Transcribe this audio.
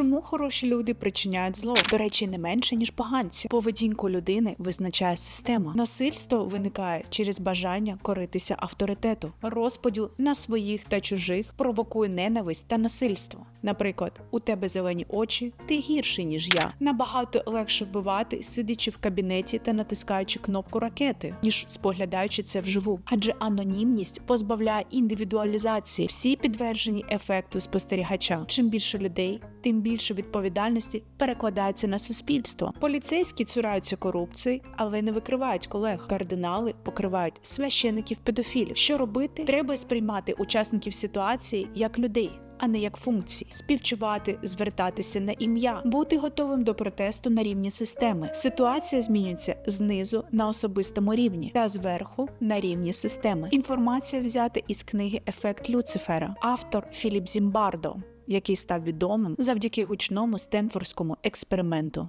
Чому хороші люди причиняють зло? До речі, не менше ніж поганці. Поведінку людини визначає система. Насильство виникає через бажання коритися авторитету, розподіл на своїх та чужих провокує ненависть та насильство. Наприклад, у тебе зелені очі, ти гірший ніж я. Набагато легше вбивати, сидячи в кабінеті та натискаючи кнопку ракети, ніж споглядаючи це вживу. Адже анонімність позбавляє індивідуалізації, всі підтверджені ефекту спостерігача. Чим більше людей, тим більше відповідальності перекладається на суспільство. Поліцейські цураються корупції, але не викривають колег. Кардинали покривають священиків педофілів. Що робити? Треба сприймати учасників ситуації як людей. А не як функції, співчувати, звертатися на ім'я, бути готовим до протесту на рівні системи. Ситуація змінюється знизу на особистому рівні та зверху на рівні системи. Інформація взята із книги Ефект Люцифера, автор Філіп Зімбардо, який став відомим завдяки гучному стенфордському експерименту.